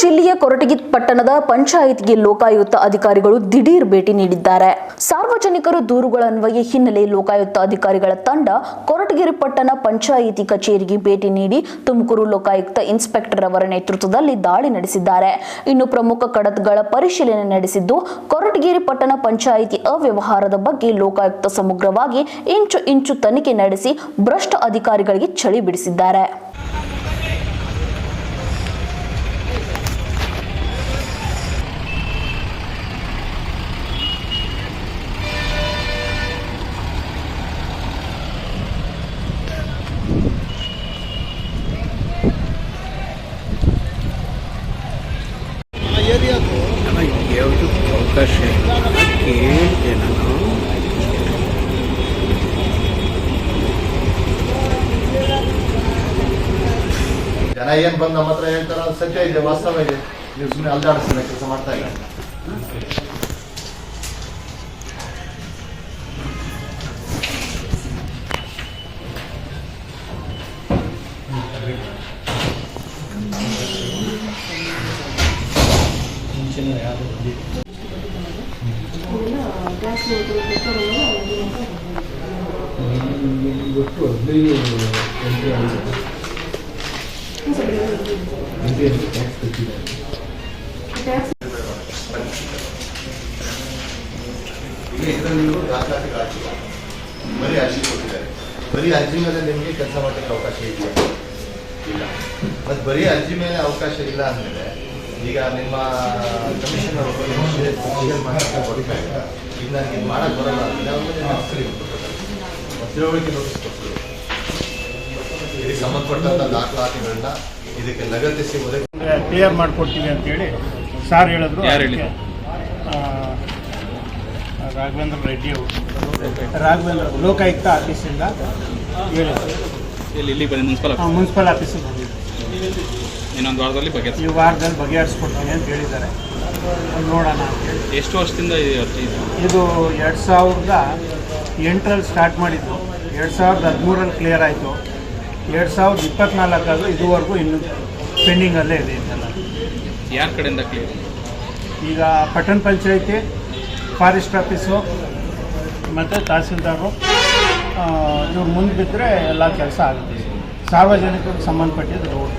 ಜಿಲ್ಲೆಯ ಕೊರಟಗಿ ಪಟ್ಟಣದ ಪಂಚಾಯತ್ಗೆ ಲೋಕಾಯುಕ್ತ ಅಧಿಕಾರಿಗಳು ದಿಢೀರ್ ಭೇಟಿ ನೀಡಿದ್ದಾರೆ. ಸಾರ್ವಜನಿಕರು ದೂರುಗಳ ಅನ್ವಯ ಹಿನ್ನೆಲೆ ಲೋಕಾಯುಕ್ತ ಅಧಿಕಾರಿಗಳ ತಂಡ ಕೊರಟಗಿರಿ ಪಟ್ಟಣ ಪಂಚಾಯಿತಿ ಕಚೇರಿಗೆ ಭೇಟಿ ನೀಡಿ ತುಮಕೂರು ಲೋಕಾಯುಕ್ತ ಇನ್ಸ್ಪೆಕ್ಟರ್ ಅವರ ನೇತೃತ್ವದಲ್ಲಿ ದಾಳಿ ನಡೆಸಿದ್ದಾರೆ. ಇನ್ನು ಪ್ರಮುಖ ಕಡತಗಳ ಪರಿಶೀಲನೆ ನಡೆಸಿದ್ದು, ಕೊರಟಗಿರಿ ಪಟ್ಟಣ ಪಂಚಾಯಿತಿ ಅವ್ಯವಹಾರದ ಬಗ್ಗೆ ಲೋಕಾಯುಕ್ತ ಸಮಗ್ರವಾಗಿ ಇಂಚು ಇಂಚು ತನಿಖೆ ನಡೆಸಿ ಭ್ರಷ್ಟ ಅಧಿಕಾರಿಗಳಿಗೆ ಚಳಿ ಬಿಡಿಸಿದ್ದಾರೆ ನನಗೆ ಯಾವುದಕ್ಕೂ ಅವಕಾಶ ಕೇಳಿದೆ ನಾನು ಜನ ಏನ್ ಬಂದು ನಮ್ಮ ಹತ್ರ ಹೇಳ್ತಾರ ಸತ್ಯ ಇದೆ, ವಾಸ್ತವ ಇದೆ. ನೀವು ಸುಮ್ಮನೆ ಅಲ್ದಾಡಿಸ್ತಾರೆ ಕೆಲಸ ಮಾಡ್ತಾ ಇಲ್ಲ. ಇವತ್ತು ಹದಿನೈದು ಗಂಟೆ ಆಗಿದೆ ಬರೀ ಅರ್ಜಿ ಕೊಟ್ಟಿದ್ದಾರೆ ಬರೀ ಅರ್ಜಿ ಮೇಲೆ ನಿಮಗೆ ಕೆಲಸ ಮಾಡಲಿಕ್ಕೆ ಅವಕಾಶ ಇದೆಯಾ ಇಲ್ಲ. ಮತ್ತು ಬರೀ ಅರ್ಜಿ ಮೇಲೆ ಅವಕಾಶ ಇಲ್ಲ ಅಂದಮೇಲೆ ಈಗ ನಿಮ್ಮ ಕಮಿಷನರ್ ಮಾಡಕ್ಕೆ ಬರ್ತಾ ಇಲ್ಲ ಈಗ ನನಗೆ ಮಾಡಕ್ಕೆ ಬರಲ್ಲ ತಿಳುವಳಿಕೆ ನೋಟಿಸ್ ಕೊಡ್ತೀವಿ ಇದಕ್ಕೆ ಸಂಬಂಧಪಟ್ಟಂಥ ದಾಖಲಾತಿಗಳನ್ನ ಇದಕ್ಕೆ ಲಗತ್ತಿಸಿ ಕ್ಲಿಯರ್ ಮಾಡಿಕೊಡ್ತೀವಿ ಅಂತೇಳಿ ಸಾರ್ ಹೇಳಿದ್ರು. ರಾಘವೇಂದ್ರ ರೆಡ್ಡಿ ಅವರು. ರಾಘವೇಂದ್ರ ಲೋಕಾಯುಕ್ತ ಆಫೀಸಿಂದ ಹೇಳಿದ್ರು. ಇಲ್ಲಿ ಇಲ್ಲಿ ಬನ್ನಿ ಮುನ್ಸಿಪಲ್ ಆಫೀಸಿಗೆ ಬಂದಿದ್ರು. ಇನ್ನೊಂದು ವಾರದಲ್ಲಿ ಬಗ್ಗೆ ಈ ವಾರದಲ್ಲಿ ಬಗೆಹರಿಸ್ಕೊಡ್ತೀನಿ ಅಂತ ಹೇಳಿದ್ದಾರೆ. ನೋಡೋಣ ಅಂತೇಳಿ ಎಷ್ಟು ವರ್ಷದಿಂದ ಈ ಅರ್ಜಿ ಇದೆ? ಇದು ಎರಡು ಸಾವಿರದ ಎಂಟರಲ್ಲಿ ಸ್ಟಾರ್ಟ್ ಮಾಡಿದ್ದು. ಎರಡು ಸಾವಿರದ ಹದಿಮೂರಲ್ಲಿ ಕ್ಲಿಯರ್ ಆಯಿತು. ಎರಡು ಸಾವಿರದ ಇಪ್ಪತ್ನಾಲ್ಕಾದರೂ ಇದುವರೆಗೂ ಇನ್ನು ಪೆಂಡಿಂಗಲ್ಲೇ ಇದೆ ಇದೆಲ್ಲ. ಯಾರ ಕಡೆಯಿಂದ ಕ್ಲಿಯರ್ ಈಗ ಪಟ್ಟಣ ಪಂಚಾಯಿತಿ ಫಾರೆಸ್ಟ್ ಆಫೀಸು ಮತ್ತು ತಹಸೀಲ್ದಾರರು ಇವ್ರು ಮುಂದೆ ಬಿದ್ದರೆ ಎಲ್ಲ ಕೆಲಸ ಆಗುತ್ತೆ. ಸಾರ್ವಜನಿಕರಿಗೆ ಸಂಬಂಧಪಟ್ಟಿದ್ದು ರೋಡ್